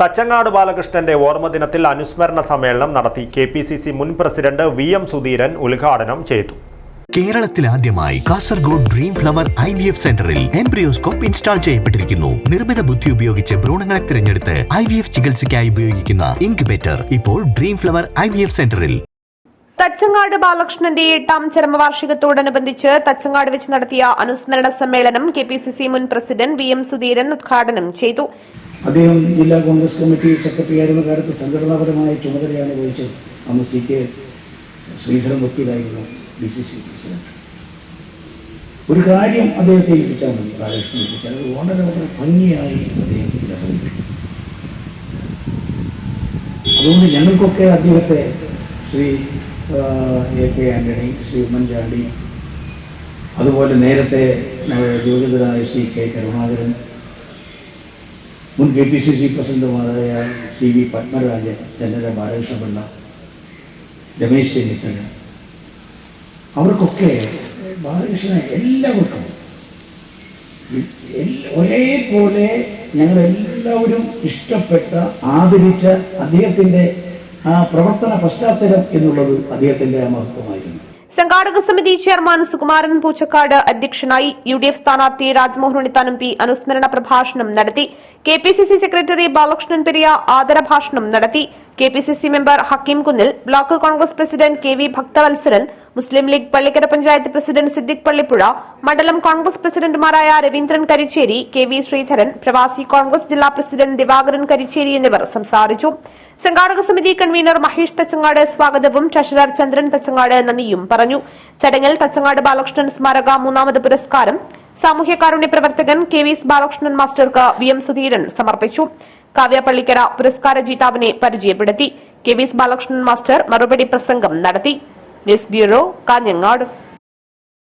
തച്ചങ്ങാട് ബാലകൃഷ്ണന്റെ ഓർമ്മദിനത്തിൽ അനുസ്മരണ സമ്മേളനം നടത്തി കെ പി സി സി മുൻ പ്രസിഡന്റ് വി എം സുധീരൻ ഉദ്ഘാടനം ചെയ്തു. കേരളത്തിൽ ആദ്യമായി Kasaragod dream flower I V F സെന്ററിൽ എംബ്രിയോസ്കോപ്പ് ഇൻസ്റ്റാൾ ചെയ്യപ്പെട്ടിരിക്കുന്നു. നിർമ്മിത ബുദ്ധി ഉപയോഗിച്ച് ഭ്രൂണങ്ങളെ തിരഞ്ഞെടുത്ത് ഐ വി എഫ് ചികിത്സയ്ക്കായി ഉപയോഗിക്കുന്ന ഇൻക്യുബേറ്റർ ഇപ്പോൾ dream flower I V F സെന്ററിൽ. തച്ചങ്ങാട് ബാലകൃഷ്ണന്റെ എട്ടാം ചരമവാർഷികത്തോടനുബന്ധിച്ച് തച്ചങ്ങാട് വെച്ച് നടത്തിയ അനുസ്മരണ സമ്മേളനം കെ പി സി സി മുൻ പ്രസിഡന്റ് വി എം സുധീരൻ ഉദ്ഘാടനം ചെയ്തു. അദ്ദേഹം ജില്ലാ കോൺഗ്രസ് കമ്മിറ്റി സെക്രട്ടറി ആയിരുന്ന കാലത്ത് സംഘടനാപരമായ ചുമതലയാണ് വഹിച്ചത്. അന്ന് സി കെ ശ്രീധരൻ വക്കീലായിരുന്നു ബി സി സി പ്രസിഡന്റ്. ഒരു കാര്യം അദ്ദേഹത്തെ ഏൽപ്പിച്ചാൽ മതി ബാലകൃഷ്ണൻ ഏൽപ്പിച്ചാൽ അത് വളരെ വളരെ ഭംഗിയായി അദ്ദേഹം അതുകൊണ്ട് ഞങ്ങൾക്കൊക്കെ അദ്ദേഹത്തെ ശ്രീ എ കെ ആന്റണി ശ്രീ ഉമ്മൻചാണ്ടി അതുപോലെ നേരത്തെ ജോലിതരായ ശ്രീ കെ കരുണാകരൻ മുൻ കെ പി സി സി പ്രസിഡന്റുമാരായ സി വി പത്മരാജൻ ചെന്നര ബാലകൃഷ്ണപിള്ള രമേശ് ചെന്നിത്തല. അവർക്കൊക്കെ ബാലകൃഷ്ണനെ എല്ലാവർക്കും എല്ല- ഒരേപോലെ ഞങ്ങളെല്ലാവരും ഇഷ്ടപ്പെട്ട ആദരിച്ച അദ്ദേഹത്തിന്റെ ആ പ്രവർത്തന പശ്ചാത്തലം എന്നുള്ളത് അദ്ദേഹത്തിന്റെ മഹത്വമായിരുന്നു. സംഘാടക സമിതി ചെയർമാൻ സുകുമാരൻ പൂച്ചക്കാട് അധ്യക്ഷനായി യു ഡി എഫ് സ്ഥാനാർത്ഥി രാജ്മോഹൻ ഉണ്ണിത്താൻ എം പി അനുസ്മരണ പ്രഭാഷണം നടത്തി. K P C C secretary Balakrishnan Periya ആദരഭാഷണം നടത്തി. K P C C member Hakeem Kunnil block Congress president K V Bhakthavalsalan Muslim League Pallikkara panchayat president Siddique Pallippuzha മണ്ഡലം കോൺഗ്രസ് പ്രസിഡന്റുമാരായ Raveendran Karichery K V Sreedharan പ്രവാസി കോൺഗ്രസ് ജില്ലാ president Divakaran Karichery എന്നിവർ സംസാരിച്ചു. സംഘാടക സമിതി കൺവീനർ മഹേഷ് തച്ചങ്ങാട് സ്വാഗതവും. ട്രഷറർ ചന്ദ്രൻ തച്ചങ്ങാട് നന്ദിയും പറഞ്ഞു. ചടങ്ങിൽ തച്ചങ്ങാട് ബാലകൃഷ്ണൻ സ്മാരക മൂന്നാമത് പുരസ്കാരം സാമൂഹ്യകാരുണ്യ പ്രവർത്തകൻ കെ വി ബാലകൃഷ്ണൻ മാസ്റ്റർക്ക് വി എം സുധീരൻ സമർപ്പിച്ചു. കാവ്യപള്ളിക്കര പുരസ്കാര ജേതാവിനെ പരിചയപ്പെടുത്തി. കെ വി ബാലകൃഷ്ണൻ മാസ്റ്റർ മറുപടി പ്രസംഗം നടത്തി. News bureau Kanhangad.